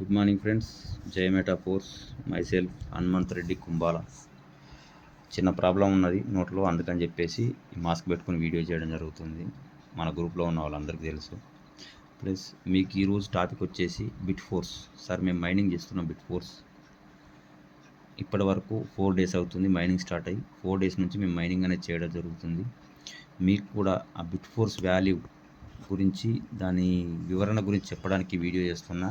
Good morning friends. Jaya Meta my myself Hanumanth Reddy Kumbala చిన్న problem ఉన్నది నోట్లో అందుకని చెప్పేసి ఈ మాస్క్ పెట్టుకుని వీడియో చేయడం జరుగుతుంది. మన గ్రూప్లో ఉన్న వాళ్ళందరికీ తెలుసు. ప్లస్ మీకు ఈరోజు టాపిక్ వచ్చేసి బిట్ ఫోర్స్. సార్ మేము మైనింగ్ చేస్తున్నాం బిట్ ఫోర్స్. ఇప్పటి వరకు ఫోర్ డేస్ అవుతుంది మైనింగ్ స్టార్ట్ అయ్యి. ఫోర్ డేస్ నుంచి మేము మైనింగ్ అనేది చేయడం జరుగుతుంది. మీకు కూడా ఆ బిట్ ఫోర్స్ వాల్యూ గురించి దాని వివరణ గురించి చెప్పడానికి వీడియో చేస్తున్నా.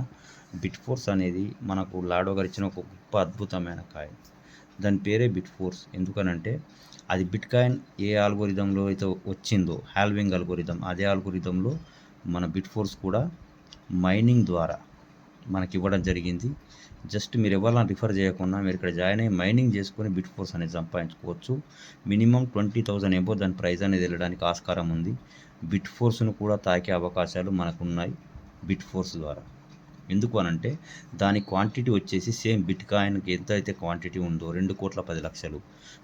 బిట్ ఫోర్స్ అనేది మనకు లాడో గారు ఇచ్చిన ఒక గొప్ప అద్భుతమైన కాయిన్. దాని పేరే బిట్ ఫోర్స్ ఎందుకనంటే అది బిట్ కాయిన్ ఏ ఆల్గోరిథంలో అయితే వచ్చిందో హాల్వింగ్ ఆల్గోరిథం అదే ఆల్గోరిథంలో మన బిట్ ఫోర్స్ కూడా మైనింగ్ ద్వారా మనకి ఇవ్వడం జరిగింది. జస్ట్ మీరు ఎవరైనా రిఫర్ చేయకుండా మీరు ఇక్కడ జాయిన్ అయ్యి మైనింగ్ చేసుకొని బిట్ ఫోర్స్ అనేది సంపాదించుకోవచ్చు. మినిమం ట్వంటీ థౌజండ్ ఎబో దాని ప్రైజ్ అనేది వెళ్ళడానికి ఆస్కారం ఉంది. బిట్ ఫోర్స్ను కూడా తాకే అవకాశాలు మనకు ఉన్నాయి బిట్ ఫోర్స్ ద్వారా. ఎందుకు అనంటే దాని క్వాంటిటీ వచ్చేసి సేమ్ బిట్ కాయిన్కి ఎంత అయితే క్వాంటిటీ ఉందో రెండు కోట్ల పది లక్షలు.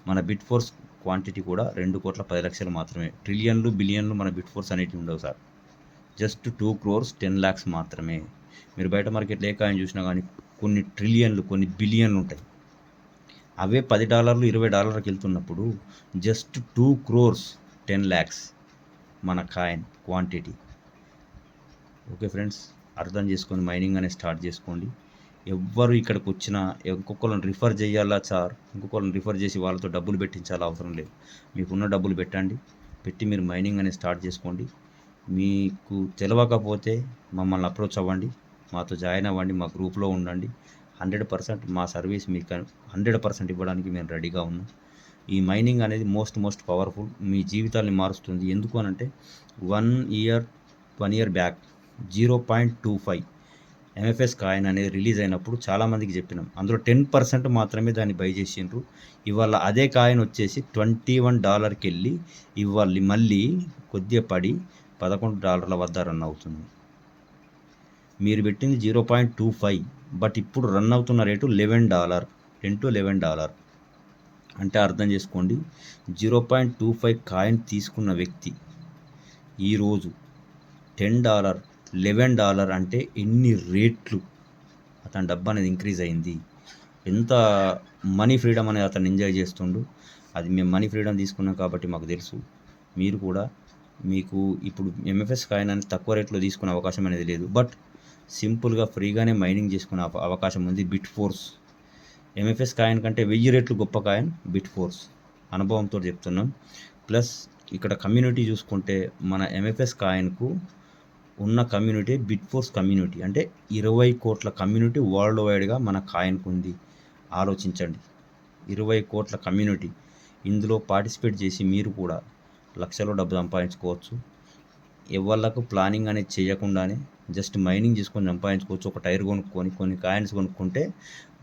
మన బిట్ ఫోర్స్ క్వాంటిటీ కూడా రెండు కోట్ల పది లక్షలు మాత్రమే. ట్రిలియన్లు బిలియన్లు మన బిట్ ఫోర్స్ అనేటివి ఉండవు sir. Just two crores ten lakhs మాత్రమే. మీరు బయట మార్కెట్లో ఏ కాయిన్ చూసినా కానీ కొన్ని ట్రిలియన్లు కొన్ని బిలియన్లు ఉంటాయి. అవే పది డాలర్లు ఇరవై డాలర్కి వెళ్తున్నప్పుడు just two crores ten lakhs మన కాయిన్ క్వాంటిటీ. ఓకే ఫ్రెండ్స్ అర్థం చేసుకొని మైనింగ్ అనేది స్టార్ట్ చేసుకోండి. ఎవ్వరు ఇక్కడికి వచ్చినా ఇంకొకరిని రిఫర్ చేయాలా సార్? ఇంకొకరిని రిఫర్ చేసి వాళ్ళతో డబ్బులు పెట్టించాలా అవసరం లేదు. మీకున్న డబ్బులు పెట్టండి. పెట్టి మీరు మైనింగ్ అనేది స్టార్ట్ చేసుకోండి. మీకు తెలియకపోతే మమ్మల్ని అప్రోచ్ అవ్వండి. మాతో జాయిన్ అవ్వండి మా గ్రూప్లో ఉండండి. హండ్రెడ్ పర్సెంట్ మా సర్వీస్ మీకు హండ్రెడ్ పర్సెంట్ ఇవ్వడానికి మేము రెడీగా ఉన్నాం. ఈ మైనింగ్ అనేది మోస్ట్ మోస్ట్ పవర్ఫుల్. మీ జీవితాన్ని మారుస్తుంది. ఎందుకు అనంటే one year one year back zero point two five MFS coin అనేది రిలీజ్ అయినప్పుడు చాలామందికి చెప్పినాం. అందులో టెన్ పర్సెంట్ మాత్రమే దాన్ని బై చేసిండ్రు. ఇవాళ అదే కాయిన్ వచ్చేసి ట్వంటీ వన్ డాలర్కి వెళ్ళి ఇవాళ మళ్ళీ కొద్దిగా పడి పదకొండు డాలర్ల వద్ద రన్ అవుతుంది. మీరు పెట్టింది zero point two five but ఇప్పుడు రన్ అవుతున్న rate eleven dollar ten to eleven dollar. అంటే అర్థం చేసుకోండి zero point two five coin తీసుకున్న వ్యక్తి ఈరోజు టెన్ డాలర్ లెవెన్ డాలర్ అంటే ఎన్ని రేట్లు? అతని డబ్బు అనేది ఇంక్రీజ్ అయింది. ఎంత మనీ ఫ్రీడమ్ అనేది అతను ఎంజాయ్ చేస్తుండు? అది మేము మనీ ఫ్రీడమ్ తీసుకున్నాం కాబట్టి మాకు తెలుసు. మీరు కూడా మీకు ఇప్పుడు ఎంఎఫ్ఎస్ కాయిన్ అనేది తక్కువ రేట్లో తీసుకునే అవకాశం అనేది లేదు. బట్ సింపుల్గా ఫ్రీగానే మైనింగ్ చేసుకునే అవకాశం ఉంది. Bit force. ఎంఎఫ్ఎస్ కాయిన్ కంటే వెయ్యి రెట్లు గొప్ప కాయిన్ బిట్ ఫోర్స్. అనుభవంతో చెప్తున్నాం. ప్లస్ ఇక్కడ కమ్యూనిటీ చూసుకుంటే మన ఎంఎఫ్ఎస్ కాయిన్కు ఉన్న కమ్యూనిటీ బిట్ ఫోర్స్ కమ్యూనిటీ. అంటే ఇరవై కోట్ల కమ్యూనిటీ వరల్డ్ వైడ్గా మన కాయిన్కు ఉంది. ఆలోచించండి. ఇరవై కోట్ల కమ్యూనిటీ. ఇందులో పార్టిసిపేట్ చేసి మీరు కూడా లక్షలో డబ్బు సంపాదించుకోవచ్చు. ఎవళ్ళకు ప్లానింగ్ అనేది చేయకుండానే జస్ట్ మైనింగ్ చేసుకొని సంపాదించుకోవచ్చు. ఒక టైర్ కొనుక్కొని కొన్ని కాయిన్స్ కొనుక్కుంటే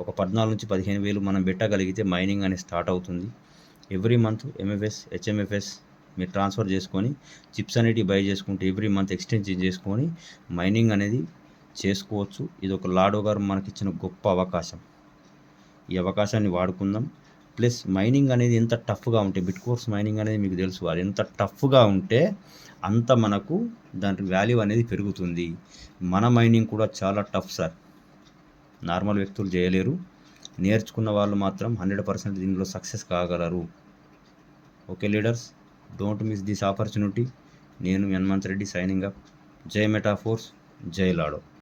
ఒక పద్నాలుగు నుంచి పదిహేను వేలు మనం పెట్టగలిగితే మైనింగ్ అనేది స్టార్ట్ అవుతుంది. ఎవ్రీ మంత్ ఎంఎఫ్ఎస్ హెచ్ఎంఎఫ్ఎస్ మీరు ట్రాన్స్ఫర్ చేసుకొని చిప్స్ అనేటివి బై చేసుకుంటే ఎవ్రీ మంత్ ఎక్స్టెండ్ చేసుకొని మైనింగ్ అనేది చేసుకోవచ్చు. ఇది ఒక లాడో గారు మనకిచ్చిన గొప్ప అవకాశం. ఈ అవకాశాన్ని వాడుకుందాం. ప్లస్ మైనింగ్ అనేది ఎంత టఫ్గా ఉంటే బిట్ కోర్స్ మైనింగ్ అనేది మీకు తెలుసు అది ఎంత టఫ్గా ఉంటే అంత మనకు దాని వాల్యూ అనేది పెరుగుతుంది. మన మైనింగ్ కూడా చాలా టఫ్ సార్ నార్మల్ వ్యక్తులు చేయలేరు. నేర్చుకున్న వాళ్ళు మాత్రం హండ్రెడ్ పర్సెంట్ దీనిలో success కాగలరు. Okay leaders don't miss this opportunity నేను హనుమంత్ రెడ్డి సైనింగ్ అప్ జై మెటా ఫోర్స్ జై లాడో